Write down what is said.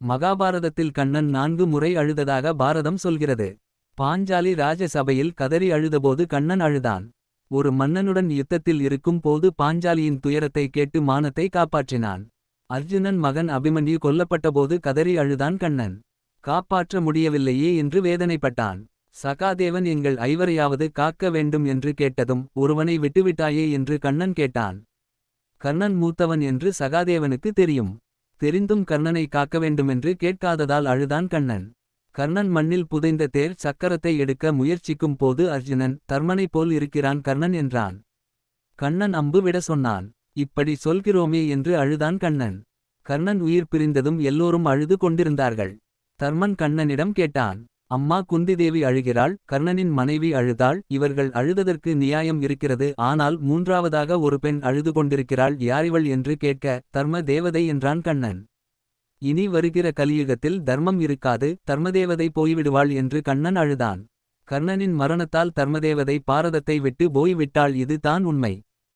மகாபாரதத்தில் கண்ணன் நான்கு முறை அழுததாக பாரதம் சொல்கிறது. பாஞ்சாலி ராஜசபையில் கதறி அழுதபோது கண்ணன் அழுதான். ஒரு மன்னனுடன் யுத்தத்தில் இருக்கும் போது பாஞ்சாலியின் துயரத்தை கேட்டு மானத்தை காப்பாற்றினான். அர்ஜுனன் மகன் அபிமன்யு கொல்லப்பட்டபோது கதறி அழுதான் கண்ணன். காப்பாற்ற முடியவில்லையே என்று வேதனைப்பட்டான். சகாதேவன் எங்கள் ஐவரையாவது காக்க வேண்டும் என்று கேட்டதும். ஒருவனை விட்டுவிட்டாயே என்று கண்ணன் கேட்டான். கர்ணன் மூத்தவன் என்று சகாதேவனுக்கு தெரியும். தெரிந்தும் கர்ணனை காக்க வேண்டுமென்று கேட்காததால் அழுதான் கண்ணன். கர்ணன் மண்ணில் புதைந்த தேர் சக்கரத்தை எடுக்க முயற்சிக்கும் போது அர்ஜுனன் தர்மனைப் போல் இருக்கிறான் கர்ணன் என்றான். கண்ணன் அம்பு விட சொன்னான். இப்படி சொல்கிறோமே என்று அழுதான் கண்ணன். கர்ணன் உயிர் பிரிந்ததும் எல்லோரும் அழுது கொண்டிருந்தார்கள். தர்மன் கண்ணனிடம் கேட்டான். அம்மா குந்திதேவி அழுகிறாள் கர்ணனின் மனைவி அழுதாள் இவர்கள் அழுததற்கு நியாயம் இருக்கிறது ஆனால் மூன்றாவதாக ஒரு பெண் அழுது கொண்டிருக்கிறாள் யாரிவள் என்று கேட்க தர்ம தேவதை என்றான் கண்ணன். இனி வருகிற கலியுகத்தில் தர்மம் இருக்காது தர்மதேவதை போய்விடுவாள் என்று கண்ணன் அழுதான். கர்ணனின் மரணத்தால் தர்மதேவதை பாரதத்தை விட்டு போய்விட்டாள் இது தான் உண்மை.